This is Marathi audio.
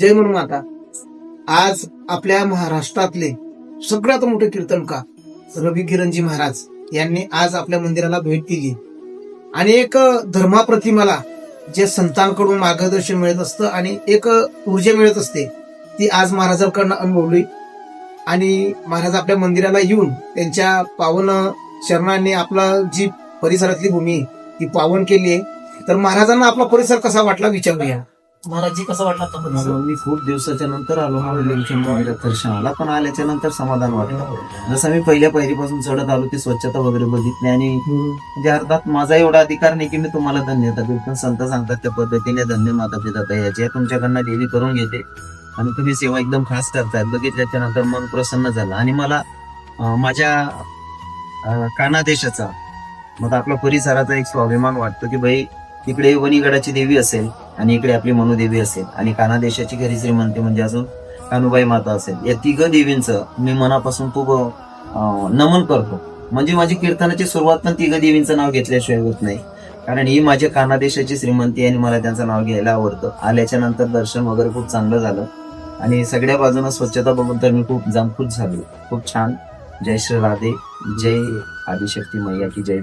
जय म्हणून माता. आज आपल्या महाराष्ट्रातले सगळ्यात मोठे कीर्तनकार रवी किरणजी महाराज यांनी आज आपल्या मंदिराला भेट दिली. आणि एक धर्माप्रतिमाला जे संतांकडून मार्गदर्शन मिळत असतं आणि एक ऊर्जा मिळत असते ती आज महाराजांकडनं अनुभवली. आणि महाराज आपल्या मंदिराला येऊन त्यांच्या पावन शरणाने आपला जी परिसरातली भूमी आहे, ती पावन केली आहे. तर महाराजांना आपला परिसर कसा वाटला विचारूया. महाराजजी कसा वाटला आता मी खूप दिवसाच्या नंतर आलो. मंदिरात दर्शनाला. पण आल्याच्यानंतर समाधान वाटलं. जसं मी पहिल्या पहिलीपासून चढत आलो ती स्वच्छता वगैरे बघितली. आणि म्हणजे अर्थात माझा एवढा अधिकार नाही की मी तुम्हाला धन्यता देऊ पण संत सांगतात त्या पद्धतीने धन्य माता पिता याचे तुमच्याकडनं देवी करून घेते. आणि तुम्ही सेवा एकदम खास करतायत. बघितल्याच्या नंतर मन प्रसन्न झालं. आणि मला माझ्या कानादेशाचा मग आपल्या परिसराचा एक स्वाभिमान वाटतो की भाई इकडे वणीगडाची देवी असेल आणि इकडे आपली मनुदेवी असेल आणि कानादेशाची घरी श्रीमंती म्हणजे अजून कानुबाई माता असेल. या तिघ देवींचं मी मनापासून खूप नमन करतो. म्हणजे माझी कीर्तनाची सुरुवात पण तिघ देवींचं नाव घेतल्याशिवाय होत नाही. कारण ही माझ्या कानादेशाची श्रीमंती आणि मला त्यांचं नाव घ्यायला आवडतं. आल्याच्यानंतर दर्शन वगैरे खूप चांगलं झालं. आणि सगळ्या बाजूनं स्वच्छता बघून तर मी खूप जामखुश झालो. खूप छान. जय श्री राधे. जय आदिशक्ती मैया की जय.